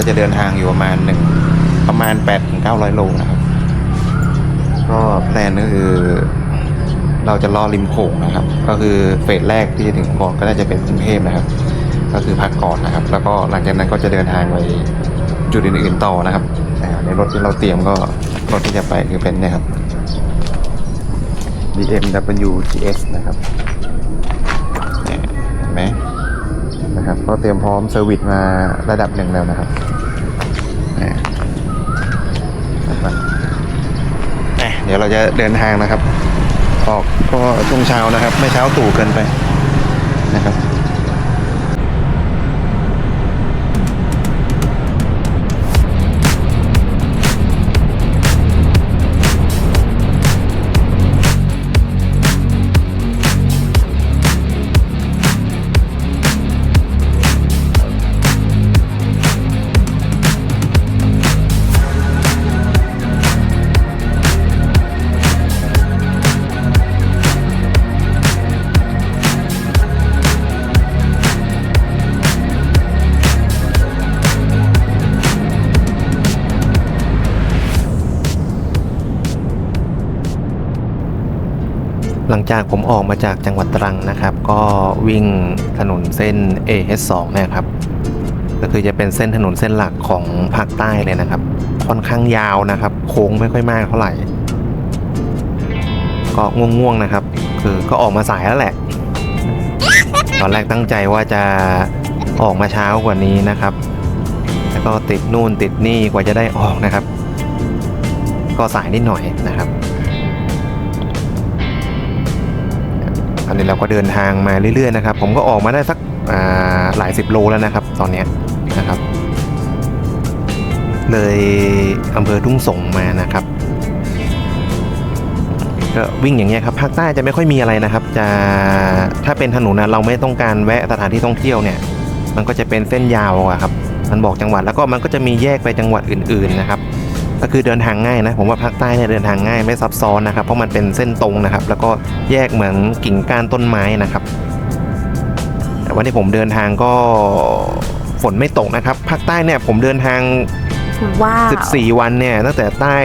ก็จะเดินทางอยู่ประมาณหนึ่งประมาณ8ปดถึงเก้าร้อยโลนะครับ ก็แพลนก็คือ เราจะล่อริมโขงนะครับ ก็คือเฟสแรกที่จะถึงก่อนก็น่าจะเป็นกรุงเทพนะครับ ก็คือพักก่อนนะครับ แล้วก็หลังจากนั้นก็จะเดินทางไปจุดอื่นๆต่อนะครับในรถที่เราเตรียมก็รถที่จะไปคือเป็นเนี่ยครับ BMW GS นะครับเห็นไหมนะครับ ก็เตรียมพร้อมเซอร์วิสมาระดับหนึ่งแล้วนะครับเนี่ยนะครับอะเดี๋ยวเราจะเดินทางนะครับ ออกก็ช่วงเช้านะครับ ไม่เช้าตู่เกินไปนะครับ จากผมออกมาจากจังหวัดตรังนะครับ ก็วิ่งถนนเส้น AH2 เนี่ยครับ ก็คือจะเป็นเส้นถนนเส้นหลักของภาคใต้เลยนะครับ ค่อนข้างยาวนะครับ โค้งไม่ค่อยมากเท่าไหร่ ก็ง่วงๆนะครับ คือก็ออกมาสายแล้วแหละ ตอนแรกตั้งใจว่าจะออกมาเช้ากว่านี้นะครับ แล้วก็ติดนู่นติดนี่กว่าจะได้ออกนะครับ ก็สายนิดหน่อยนะครับ อันนี้เราก็เดินทางมาเรื่อยๆนะครับ ผมก็ออกมาได้สักหลายสิบโลแล้วนะครับ ตอนนี้นะครับ เลยอำเภอทุ่งสงมานะครับก็วิ่งอย่างเงี้ยครับภาคใต้จะไม่ค่อยมีอะไรนะครับ จะถ้าเป็นถนนนะเราไม่ต้องการแวะสถานที่ท่องเที่ยวเนี่ย มันก็จะเป็นเส้นยาวอะครับ มันบอกจังหวัดแล้วก็มันก็จะมีแยกไปจังหวัดอื่น ๆนะครับ ก็คือเดินทางง่ายนะผมว่าภาคใต้เนี่ยเดินทางง่ายไม่ซับซ้อนนะครับ เพราะมันเป็นเส้นตรงนะครับ แล้วก็แยกเหมือนกิ่งก้านต้นไม้นะครับ แต่วันที่ผมเดินทางก็ฝนไม่ตกนะครับภาคใต้เนี่ยผมเดินทางว้าว14 วันเนี่ยตั้งแต่ใต้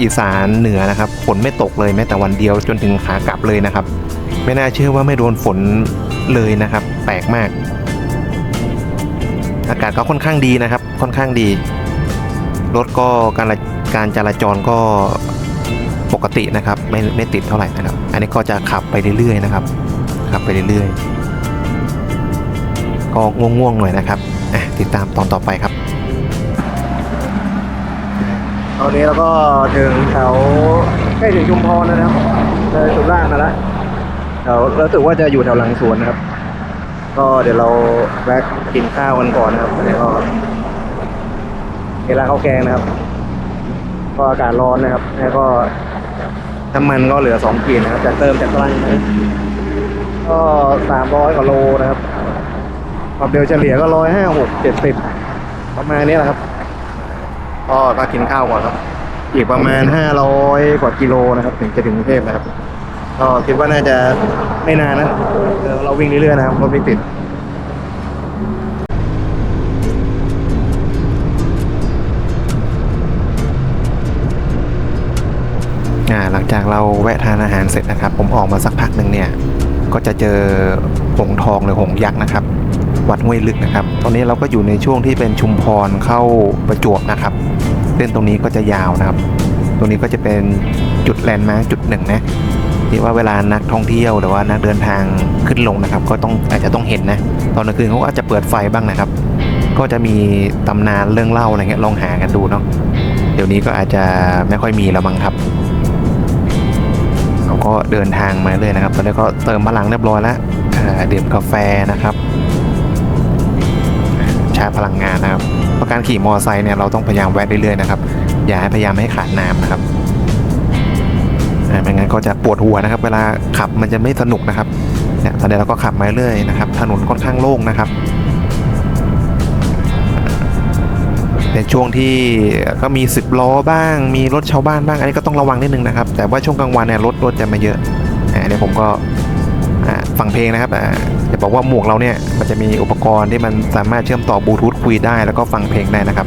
อีสานเหนือนะครับฝนไม่ตกเลยแม้แต่วันเดียวจนถึงขากลับเลยนะครับ ไม่น่าเชื่อว่าไม่โดนฝนเลยนะครับ แปลกมาก อากาศก็ค่อนข้างดีนะครับ ค่อนข้างดีรถก็การละ การจราจรก็ปกตินะครับไม่ไม่ติดเท่าไหร่นะครับ อันนี้ก็จะขับไปเรื่อยๆนะครับ ขับไปเรื่อยๆ ก็ง่วงๆหน่อยนะครับติดตามตอนต่อไปครับ ตอนนี้เราก็ถึงแถวใกล้ถึงชุมพรแล้วนะครับเลยสุราษฎร์มาแล้วแถวรู้สึกว่าจะอยู่แถวหลังสวนนะครับ ก็เดี๋ยวเราแวะกินข้าวกันก่อนนะครับแล้วก็เวลาข้าวแกงนะครับ ก็อากาศร้อนนะครับ แล้วก็น้ำมันก็เหลือสองขีดนะครับจากเติมจากตรังนะก็สามร้อยกว่าโลนะครับความเร็วเฉลี่ยก็ร้อยห้าหกเจ็ดสิบประมาณนี้แหละครับก็ก็กินข้าวก่อนครับ อีกประมาณห้าร้อยกว่ากิโลนะครับ ถึงจะถึงกรุงเทพนะครับ ก็คิดว่าน่าจะไม่นานนะเดี๋ยวเราวิ่งเรื่อยๆนะครับรถไม่ติด จากเราแวะทานอาหารเสร็จนะครับ ผมออกมาสักพักหนึ่งเนี่ย ก็จะเจอหงทองหรือหงยักษ์นะครับ วัดห้วยลึกนะครับ ตอนนี้เราก็อยู่ในช่วงที่เป็นชุมพรเข้าประจวบนะครับเส้นตรงนี้ก็จะยาวนะครับ ตรงนี้ก็จะเป็นจุดแลนด์มาร์คจุดหนึ่งนะที่ว่าเวลานักท่องเที่ยวหรือว่านักเดินทางขึ้นลงนะครับ ก็ต้องอาจจะต้องเห็นนะ ตอนกลางคืนเขาอาจจะเปิดไฟบ้างนะครับ ก็จะมีตำนานเรื่องเล่าอะไรเงี้ยลองหากันดูเนาะเดี๋ยวนี้ก็อาจจะไม่ค่อยมีแล้วมั้งครับ ก็เดินทางมาเรื่อยนะครับ ตอนนี้ก็เติมพลังเรียบร้อยแล้วดื่มกาแฟนะครับอ่าชาร์จพลังงานนะครับเพราะการขี่มอเตอร์ไซค์เนี่ยเราต้องพยายามแวะเรื่อยๆนะครับ อย่าให้พยายามไม่ให้ขาดน้ำนะครับอ่าไม่งั้นก็จะปวดหัวนะครับ เวลาขับมันจะไม่สนุกนะครับเนี่ยตอนนี้เราก็ขับมาเรื่อยนะครับ ถนนค่อนข้างโล่งนะครับ เป็นช่วงที่ก็มีสิบล้อบ้าง มีรถชาวบ้านบ้าง อันนี้ก็ต้องระวังนิดนึงนะครับ แต่ว่าช่วงกลางวันเนี่ยรถรถจะมาเยอะอ่าเดี๋ยผมก็ฟังเพลงนะครับอ่าจะบอกว่าหมวกเราเนี่ยมันจะมีอุปกรณ์ที่มันสามารถเชื่อมต่อบลูทูธคุยได้แล้วก็ฟังเพลงได้นะครับ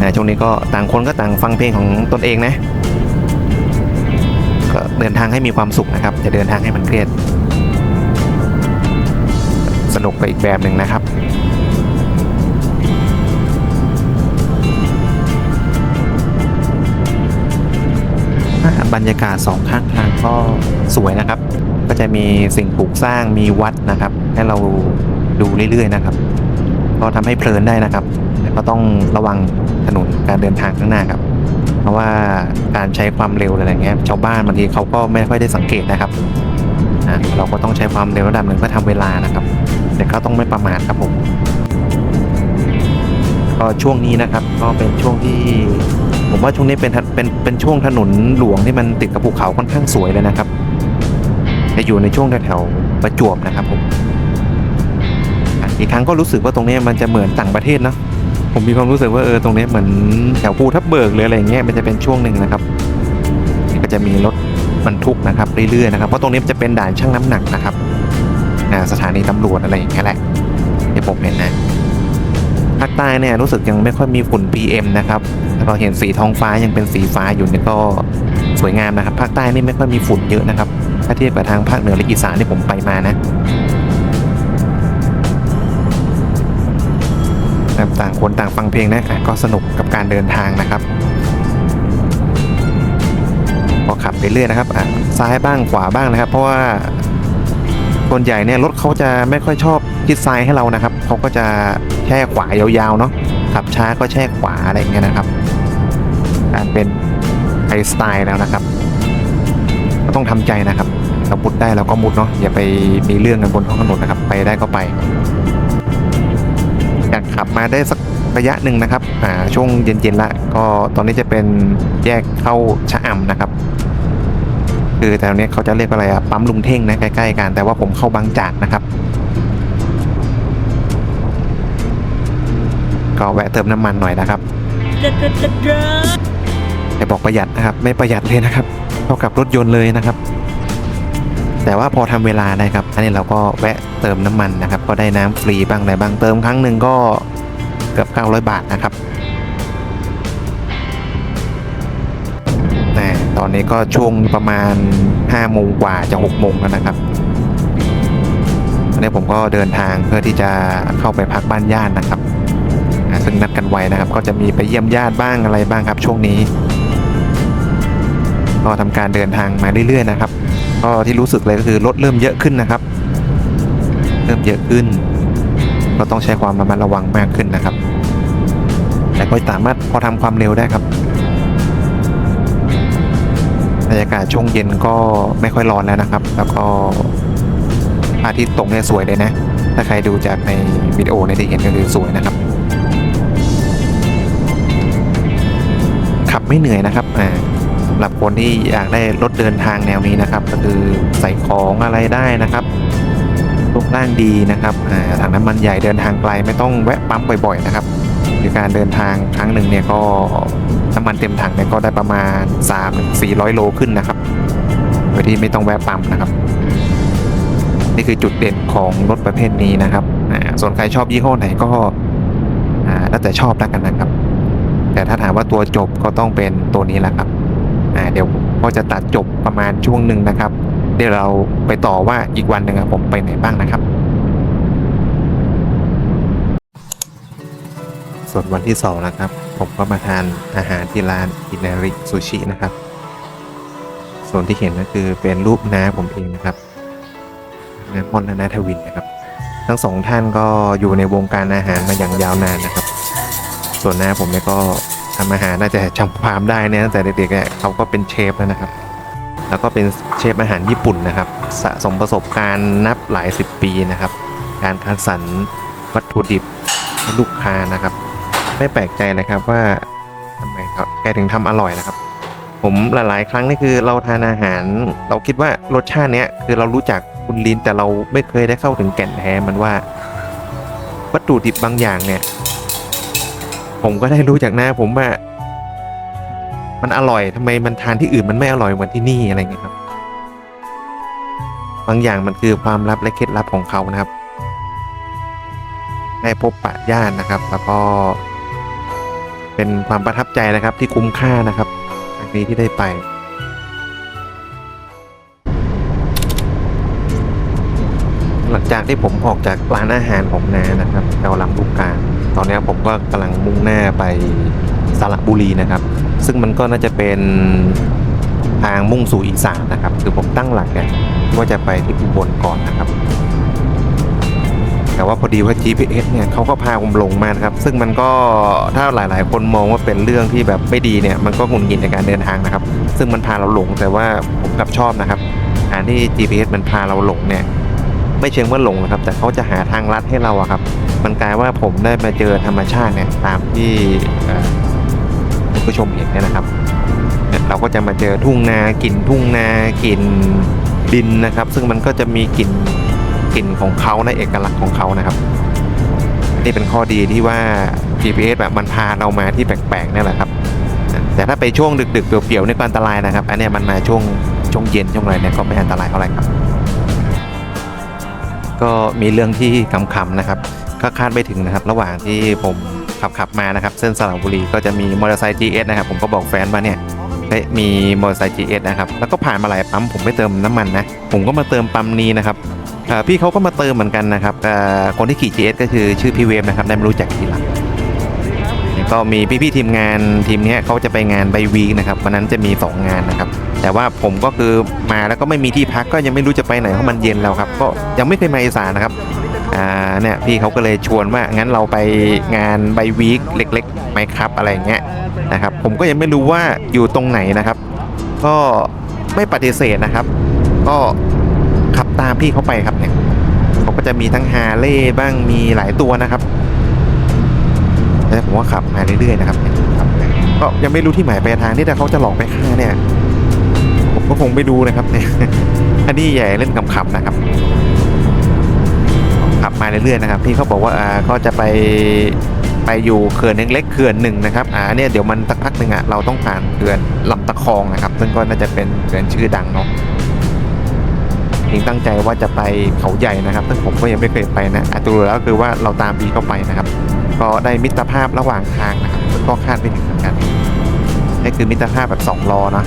นะช่วงนี้ก็ต่างคนก็ต่างฟังเพลงของตนเองนะ ก็เดินทางให้มีความสุขนะครับ จะเดินทางให้มันเครียด สนุกไปอีกแบบหนึ่งนะครับ บรรยากาศสองข้างทางก็สวยนะครับ ก็จะมีสิ่งปลูกสร้างมีวัดนะครับ ให้เราดูเรื่อยๆนะครับ ก็ทำให้เพลินได้นะครับแต่ก็ต้องระวังถนนการเดินทางข้างหน้าครับ เพราะว่าการใช้ความเร็วอะไรเงี้ยชาวบ้านบางทีเขาก็ไม่ค่อยได้สังเกตนะครับเราก็ต้องใช้ความเร็วระดับหนึ่งเพื่อทำเวลานะครับ แต่ก็ต้องไม่ประมาทครับผม ก็ช่วงนี้นะครับก็เป็นช่วงที่ผมว่าช่วงนี้เป็นเป็นเป็นช่วงถนนหลวงที่มันติดกับภูเขาค่อนข้างสวยเลยนะครับจะอยู่ในช่วงแถวๆประจวบนะครับผมอีกครั้งก็รู้สึกว่าตรงนี้มันจะเหมือนต่างประเทศเนอะผมมีความรู้สึกว่าเออตรงนี้เหมือนแถวภูทับเบิกหรืออะไรเงี้ยมันจะเป็นช่วงหนึ่งนะครับก็จะมีรถบรรทุกนะครับเรื่อยๆนะครับเพราะตรงนี้จะเป็นด่านชั่งน้ำหนักนะครับสถานีตำรวจอะไรอย่างเงี้ยแหละที่ผมเห็นนะ ภาคใต้เนี่ยรู้สึกยังไม่ค่อยมีฝุ่น PM นะครับถ้าเราเห็นสีท้องฟ้ายังเป็นสีฟ้าอยู่เนี่ยก็สวยงามนะครับภาคใต้นี่ไม่ค่อยมีฝุ่นเยอะนะครับถ้าเทียบกับทางภาคเหนือและอีสานที่ผมไปมานะต่างคนต่างฟังเพลงนะก็สนุกกับการเดินทางนะครับพอขับไปเรื่อยนะครับอะซ้ายบ้างขวาบ้างนะครับ เพราะว่า ส่วนใหญ่เนี่ยรถเขาจะไม่ค่อยชอบชิดซ้ายให้เรานะครับเขาก็จะแช่ขวายาวๆเนาะขับช้าก็แช่ขวาอะไรอย่างเงี้ยนะครับการเป็นไทยสไตล์แล้วนะครับ ก็ต้องทำใจนะครับเรามุดได้เราก็มุดเนาะอย่าไปมีเรื่องกันบนท้องถนนนะครับ ไปได้ก็ไปอยากขับมาได้สักระยะหนึ่งนะครับช่วงเย็นๆละก็ตอนนี้จะเป็นแยกเข้าชะอำนะครับ คือแถวนี้เขาจะเรียกอะไรอะปั๊มลุงเท่งนะใกล้ๆกันแต่ว่าผมเข้าบางจากนะครับ ก็แวะเติมน้ำมันหน่อยนะครับแต่บอกประหยัดนะครับ ไม่ประหยัดเลยนะครับ เท่ากับรถยนต์เลยนะครับ แต่ว่าพอทำเวลาได้ครับ อันนี้เราก็แวะเติมน้ำมันนะครับ ก็ได้น้ำฟรีบ้างอะไรบ้างเติมครั้งหนึ่งก็เกือบ900 บาทนะครับ ตอนนี้ก็ช่วงประมาณ5โมงกว่าจะ6โมงแล้วนะครับตอนนี้ผมก็เดินทางเพื่อที่จะเข้าไปพักบ้านญาตินะครับ ซึ่งนัดกันไว้นะครับ ก็จะมีไปเยี่ยมญาติบ้างอะไรบ้างครับ ช่วงนี้ก็ทำการเดินทางมาเรื่อยๆนะครับ ก็ที่รู้สึกเลยก็คือรถเริ่มเยอะขึ้นนะครับ เริ่มเยอะขึ้น ก็ต้องใช้ความระมัดระวังมากขึ้นนะครับ แต่ก็สามารถพอทำความเร็วได้ครับ บรรยากาศช่วงเย็นก็ไม่ค่อยร้อนแล้วนะครับ แล้วก็อาทิตย์ตกเนี่ยสวยเลยนะ ถ้าใครดูจากในวิดีโอเนี่ยจะเห็นก็คือสวยนะครับ ขับไม่เหนื่อยนะครับอ่าสำหรับคนที่อยากได้รถเดินทางแนวนี้นะครับ ก็คือใส่ของอะไรได้นะครับรูปร่างดีนะครับอ่าถังน้ำมันใหญ่เดินทางไกลไม่ต้องแวะปั๊มบ่อยๆนะครับคือการเดินทางครั้งหนึ่งเนี่ยก็ น้ำมันเต็มถังเนี่ยก็ได้ประมาณ 3-400 โลขึ้นนะครับโดยที่ไม่ต้องแวะปั๊มนะครับ นี่คือจุดเด่นของรถประเภทนี้นะครับส่วนใครชอบยี่ห้อไหนก็อ่าแล้วแต่ชอบแล้วกันนะครับ แต่ถ้าถามว่าตัวจบก็ต้องเป็นตัวนี้แหละครับเดี๋ยวก็จะตัดจบประมาณช่วงหนึ่งนะครับ เดี๋ยวเราไปต่อว่าอีกวันหนึ่งผมไปไหนบ้างนะครับ ส่วนวันที่สองนะครับ ผมก็มาทานอาหารที่ร้านอินาริซูชินะครับ ส่วนที่เห็นก็คือเป็นรูปน้าผมเองนะครับน้ามอนและน้าทวินนะครับ ทั้งสองท่านก็อยู่ในวงการอาหารมาอย่างยาวนานนะครับ ส่วนน้าผมเนี่ยก็ทำอาหารน่าจะจำความได้เนี่ยตั้งแต่เด็กๆเขาก็เป็นเชฟแล้วนะครับแล้วก็เป็นเชฟอาหารญี่ปุ่นนะครับ สะสมประสบการณ์นับหลายสิบปีนะครับ การคัดสรรวัตถุดิบลูกค้านะครับ ไม่แปลกใจเลยครับว่าทำไมเขาแกถึงทำอร่อยนะครับ ผมหลายๆ ครั้งนี่คือเราทานอาหาร เราคิดว่ารสชาติเนี้ยคือเรารู้จักคุณลิ้นแต่เราไม่เคยได้เข้าถึงแก่นแท้มันว่า วัตถุดิบบางอย่างเนี่ย ผมก็ได้รู้จากหน้าผมว่า มันอร่อยทำไมมันทานที่อื่นมันไม่อร่อยเหมือนที่นี่อะไรเงี้ยครับ บางอย่างมันคือความลับและเคล็ดลับของเขานะครับได้พบปะญาตินะครับ แล้วก็ เป็นความประทับใจนะครับที่คุ้มค่านะครับครั้งนี้ที่ได้ไปหลังจากที่ผมออกจากร้านอาหารของนานะครับแถวลำลูกกาตอนนี้ผมก็กำลังมุ่งหน้าไปสระบุรีนะครับ ซึ่งมันก็น่าจะเป็นทางมุ่งสู่อีสานนะครับ คือผมตั้งหลักเนี่ยว่าจะไปที่อุบลก่อนนะครับ แต่ว่าพอดีว่า GPS เนี่ยเขาก็พาผมหลงมานะครับ ซึ่งมันก็ถ้าหลาย ๆ คนมองว่าเป็นเรื่องที่แบบไม่ดีเนี่ย มันก็หงุดหงิดในการเดินทางนะครับ ซึ่งมันพาเราหลงแต่ว่าผมกลับชอบนะครับการที่ GPS มันพาเราหลงเนี่ยไม่เชิงว่าหลงนะครับ แต่เขาจะหาทางลัดให้เราอะครับ มันกลายว่าผมได้มาเจอธรรมชาติเนี่ยตามที่คุณผู้ชมเห็นเนี่ยนะครับ เราก็จะมาเจอทุ่งนากลิ่นทุ่งนากลิ่นดินนะครับ ซึ่งมันก็จะมีกลิ่น กลิ่นของเขาในเอกลักษณ์ของเขานะครับ นี่เป็นข้อดีที่ว่า GPS แบบมันพาเรามาที่แปลกๆนี่แหละครับ แต่ถ้าไปช่วงดึกๆเปลี่ยวๆนี่ก็อันตรายนะครับ อันนี้มันมาช่วงช่วงเย็นช่วงอะไรเนี่ยก็ไม่อันตรายเท่าไหร่ครับ ก็มีเรื่องที่ขำๆนะครับก็คาดไม่ถึงนะครับ ระหว่างที่ผมขับขับมานะครับ เส้นสระบุรีก็จะมีมอเตอร์ไซค์ GS นะครับ ผมก็บอกแฟนว่าเนี่ย เฮ้มีมอเตอร์ไซค์ GS นะครับ แล้วก็ผ่านมาหลายปั๊มผมไม่เติมน้ำมันนะ ผมก็มาเติมปั๊มนี้นะครับพี่เขาก็มาเติมเหมือนกันนะครับคนที่ขี่ GS ก็คือชื่อพี่เวฟนะครับได้ม่รู้จักทีหลังก็มีพี่ๆทีมงานทีมนี้เขาจะไปงานไบวีคนะครับวันนั้นจะมี 2 งานนะครับ แต่ว่าผมก็คือมาแล้วก็ไม่มีที่พักก็ยังไม่รู้จะไปไหนเพราะมันเย็นแล้วครับ ก็ยังไม่เคยมาอีสานนะครับอ่าเนี่ยพี่เขาก็เลยชวนว่างั้นเราไปงานไบวีคเล็กๆไหมครับอะไรอย่างเงี้ย นะครับ ผมก็ยังไม่รู้ว่าอยู่ตรงไหนนะครับ ก็ไม่ปฏิเสธนะครับ ก็ขับตามพี่เขาไปครับเนี่ยเขาก็จะมีทั้งฮาเลย์บ้างมีหลายตัวนะครับแต่ผมว่าขับมาเรื่อยๆนะครับเนี่ยขับก็ยังไม่รู้ที่หมายปลายทางที่แต่เขาจะหลอกไปฆ่าเนี่ย ผมก็คงไม่ดูนะครับเนี่ยอันนี้ใหญ่เล่นขำๆนะครับขับมาเรื่อยๆนะครับ พี่เขาบอกว่าอ่าก็จะไป ไปอยู่เขื่อนเล็กๆเขื่อนหนึ่งนะครับอ่าเนี่ยเดี๋ยวมันสักพักหนึ่งอะเราต้องผ่านเขื่อนลำตะคองนะครับ ซึ่งก็น่าจะเป็นเขื่อนชื่อดังเนาะจริงตั้งใจว่าจะไปเขาใหญ่นะครับซึ่งผมก็ยังไม่เคยไปนะอาตูแล้วคือว่าเราตามบีเข้าไปนะครับ ก็ได้มิตรภาพระหว่างทางนะครับซึ่งก็คาดไม่ถึงเหมือนกันนี่คือมิตรภาพแบบสองล้อเนาะ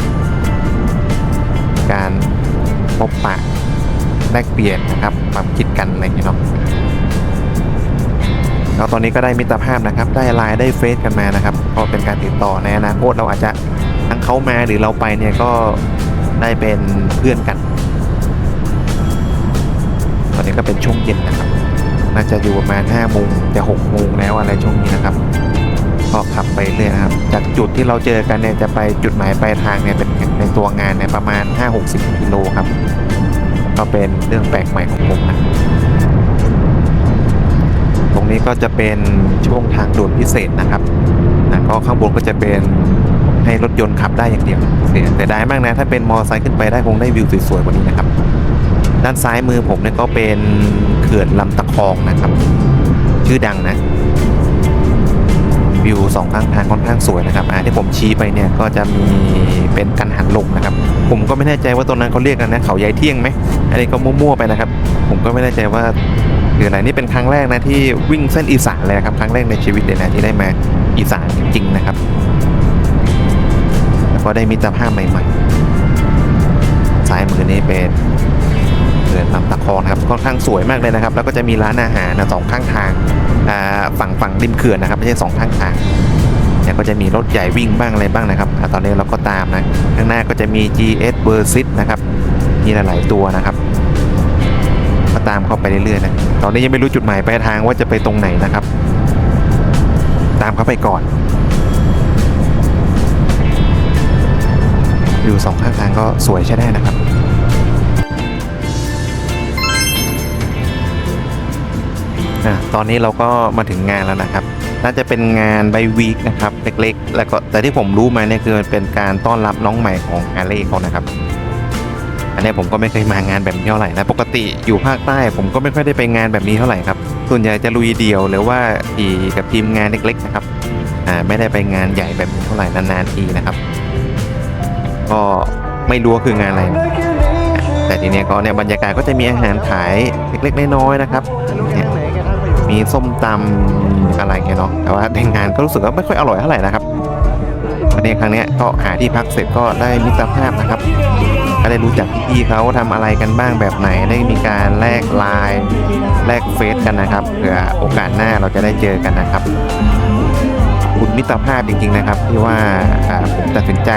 การพบปะแลกเปลี่ยนนะครับความคิดกันอะไรอย่างเงี้ยเนาะ แล้วตอนนี้ก็ได้มิตรภาพนะครับ ได้ไลน์ได้เฟซกันมานะครับก็เป็นการติดต่อในอนาคตเราอาจจะทั้งเขามาหรือเราไปเนี่ยก็ได้เป็นเพื่อนกัน ตอนนี้ก็เป็นช่วงเย็นนะครับ น่าจะอยู่ประมาณ5โมงจะ6โมงแล้วอะไรช่วงนี้นะครับก็ขับไปเรื่อยนะครับ จากจุดที่เราเจอกันเนี่ยจะไปจุดหมายปลายทางเนี่ยเป็นในตัวงานเนี่ยประมาณ 5-60กิโลครับ ก็เป็นเรื่องแปลกใหม่ของผมนะ นี้ก็จะเป็นช่วงทางด่วนพิเศษนะครับนะก็ข้างบนก็จะเป็นให้รถยนต์ขับได้อย่างเดียว เสียแต่ได้มากนะถ้าเป็นมอเตอร์ไซค์ขึ้นไปได้คงได้วิวสวยๆกว่านี้นะครับ ด้านซ้ายมือผมเนี่ยก็เป็นเขื่อนลำตะคองนะครับ ชื่อดังนะ วิวสองข้างทางค่อนข้างสวยนะครับอ่าที่ผมชี้ไปเนี่ยก็จะมีเป็นกันหันลงนะครับ ผมก็ไม่แน่ใจว่าตรงนั้นเขาเรียกกันนะเขายายเที่ยงไหมอันนี้ก็มั่วๆไปนะครับ ผมก็ไม่แน่ใจว่า คืออะไรนี่เป็นครั้งแรกนะที่วิ่งเส้นอีสานเลยนะครับ ครั้งแรกในชีวิตเลยนะที่ได้มาอีสานจริงๆนะครับ แล้วก็ได้มิตรภาพใหม่ๆซ้ายมือนี้เป็นเขื่อนลำตะคองครับค่อนข้างสวยมากเลยนะครับ แล้วก็จะมีร้านอาหารนะสองข้างทางฝั่งฝั่งริมเขื่อนนะครับ ไม่ใช่สองข้างทางเนี่ยก็จะมีรถใหญ่วิ่งบ้างอะไรบ้างนะครับอตอนนี้เราก็ตามนะข้างหน้าก็จะมี GS v e r s i s นะครับมีหลายๆตัวนะครับ ตามเข้าไปเรื่อยๆนะตอนนี้ยังไม่รู้จุดหมายปลายทางว่าจะไปตรงไหนนะครับ ตามเข้าไปก่อนอยู่สองข้างทางก็สวยใช้ได้นะครับอะตอนนี้เราก็มาถึงงานแล้วนะครับ น่าจะเป็นงานไบวีคนะครับ เล็กๆ แล้วก็แต่ที่ผมรู้มาเนี่ยคือมันเป็นการต้อนรับน้องใหม่ของอาเล่เขานะครับ อันนี้ผมก็ไม่เคยมางานแบบนี้เท่าไหร่นะปกติอยู่ภาคใต้ผมก็ไม่ค่อยได้ไปงานแบบนี้เท่าไหร่ครับ ส่วนใหญ่จะลุยเดี่ยวหรือว่าขี่กับทีมงานเล็กๆนะครับอ่าไม่ได้ไปงานใหญ่แบบนี้เท่าไหร่นานๆทีนะครับ ก็ไม่รู้ว่าคืองานอะไรนะแต่ทีเนี้ยก็เนี่ยบรรยากาศก็จะมีอาหารขายเล็กๆน้อยๆนะครับเนี่ยมีส้มตำอะไรเงี้ยเนาะแต่ว่าในงานก็รู้สึกว่าไม่ค่อยอร่อยเท่าไหร่นะครับวันนี้ครั้งเนี้ยก็หาที่พักเสร็จก็ได้มิตรภาพนะครับ ก็ได้รู้จักพี่ๆเขาทำอะไรกันบ้างแบบไหน ได้มีการแลกไลน์แลกเฟซกันนะครับเผื่อโอกาสหน้าเราจะได้เจอกันนะครับคุณมิตรภาพจริงๆนะครับที่ว่าผมตัดสินใจ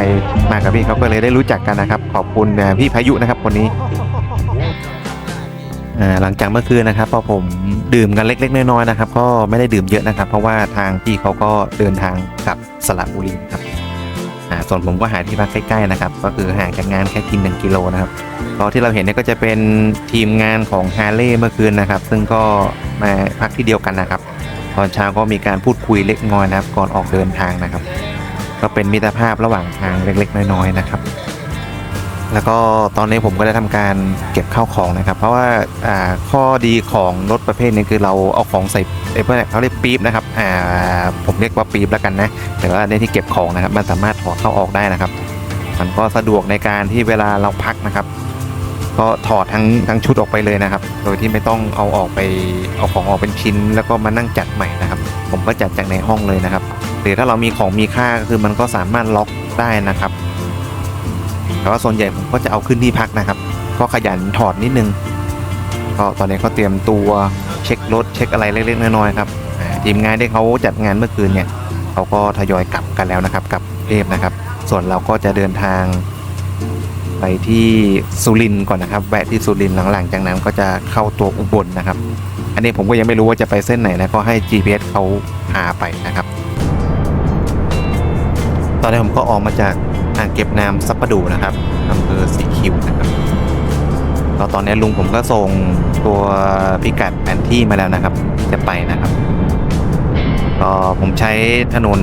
มากับพี่เขาก็เลยได้รู้จักกันนะครับ ขอบคุณพี่พายุนะครับคนนี้หลังจากเมื่อคืนนะครับพอผมดื่มกันเล็ก ๆ น้อยๆนะครับ ก็ไม่ได้ดื่มเยอะนะครับ เพราะว่าทางพี่เขาก็เดินทางกลับสระบุรีครับ ส่วนผมก็หาที่พักใกล้ๆนะครับ ก็คือห่างจากงานแค่กิน1กิโลนะครับก็ที่เราเห็นเนี่ยก็จะเป็นทีมงานของฮาร์เลย์เมื่อคืนนะครับ ซึ่งก็มาพักที่เดียวกันนะครับ ตอนเช้าก็มีการพูดคุยเล็กน้อยนะครับ ก่อนออกเดินทางนะครับ ก็เป็นมิตรภาพระหว่างทางเล็กๆ น้อยๆนะครับ แล้วก็ตอนนี้ผมก็ได้ทำการเก็บข้าวของนะครับ เพราะว่าอ่าข้อดีของรถประเภทนี้คือเราเอาของใส่ไอ้พวกเนี้เขาเรียกปี๊บนะครับอ่าผมเรียกว่าปี๊บแล้วกันนะแต่ว่าในที่เก็บของนะครับ มันสามารถถอดเข้าออกได้นะครับ มันก็สะดวกในการที่เวลาเราพักนะครับ ก็ถอดทั้งทั้งชุดออกไปเลยนะครับ โดยที่ไม่ต้องเอาออกไปเอาของออกเป็นชิ้น แล้วก็มานั่งจัดใหม่นะครับ ผมก็จัดจากในห้องเลยนะครับ หรือถ้าเรามีของมีค่าก็คือมันก็สามารถล็อกได้นะครับ แต่ว่าส่วนใหญ่ผมก็จะเอาขึ้นที่พักนะครับ ก็ขยันถอดนิดนึงก็ตอนนี้เขาเตรียมตัวเช็ครถเช็คอะไรเล็กๆน้อยๆครับทีมงานที่เขาจัดงานเมื่อคืนเนี่ยเขาก็ทยอยกลับกันแล้วนะครับกลับเทพนะครับ ส่วนเราก็จะเดินทางไปที่สุรินทร์ก่อนนะครับแวะที่สุรินทร์หลังๆจากนั้นก็จะเข้าตัวอุบลนะครับ อันนี้ผมก็ยังไม่รู้ว่าจะไปเส้นไหนนะก็ให้ GPS เขาพาไปนะครับ ตอนนี้ผมก็ออกมาจาก อ่างเก็บน้ำซับประดูนะครับอำเภอสีคิวนะครับก็ตอนนี้ลุงผมก็ส่งตัวพิกัดแผนที่มาแล้วนะครับ จะไปนะครับก็ผมใช้ถนน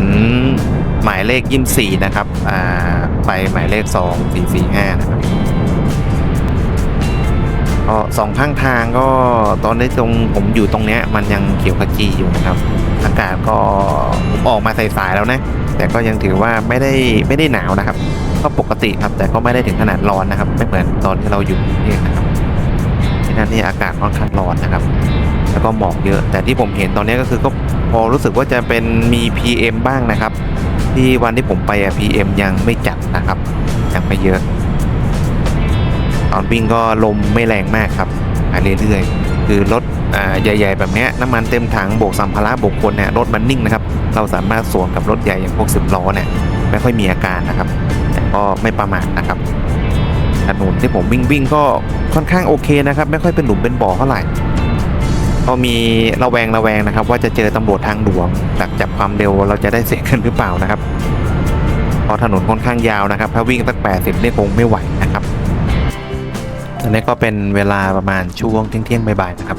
หมายเลขยี่สี่นะครับอ่าไปหมายเลขสองสี่สี่ห้านะครับก็สองข้างทางก็ตอนนี้ตรงผมอยู่ตรงเนี้ยมันยังเขียวขจีอยู่นะครับ อากาศก็ผมออกมาสายๆแล้วนะ แต่ก็ยังถือว่าไม่ได้ไม่ได้หนาวนะครับ ก็ปกติครับแต่ก็ไม่ได้ถึงขนาดร้อนนะครับ ไม่เหมือนตอนที่เราอยู่กรุงเทพนะครับที่นั่นนี่อากาศค่อนข้างร้อนนะครับ แล้วก็หมอกเยอะ แต่ที่ผมเห็นตอนนี้ก็คือก็พอรู้สึกว่าจะเป็นมี PM บ้างนะครับ ที่วันที่ผมไปอะ PM ยังไม่จัดนะครับยังไม่เยอะ ตอนวิ่งก็ลมไม่แรงมากครับไปเรื่อยๆ คือรถ ใหญ่ ๆ แบบนี้น้ำมันเต็มถังโบกสัมภาระโบกคนเนี่ยรถมันนิ่งนะครับ เราสามารถสวนกับรถใหญ่อย่างพวกสิบล้อเนี่ยไม่ค่อยมีอาการนะครับ แต่ก็ไม่ประมาทนะครับถนนที่ผมวิ่งวิ่งก็ค่อนข้างโอเคนะครับ ไม่ค่อยเป็นหลุมเป็นบ่อเท่าไหร่ก็มีระแวงระแวงนะครับ ว่าจะเจอตำรวจทางหลวงดักจับความเร็วเราจะได้เสียกันหรือเปล่านะครับเพราะถนนค่อนข้างยาวนะครับ ถ้าวิ่งตั้ง 80นี่คงไม่ไหวนะครับอันนี้ก็เป็นเวลาประมาณช่วงเที่ยงๆบ่ายๆนะครับ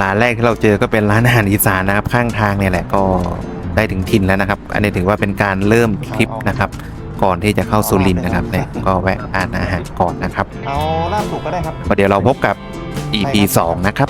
ร้านแรกที่เราเจอก็เป็นร้านอาหารอีสานนะครับข้างทางเนี่ยแหละก็ได้ถึงถิ่นแล้วนะครับ อันนี้ถือว่าเป็นการเริ่มทริปนะครับ ก่อนที่จะเข้าสุรินทร์นะครับเนี่ยก็แวะอ่านอาหารก่อนนะครับเอาล่าสุดก็ได้ครับก็เดี๋ยวเราพบกับ EP 2 นะครับ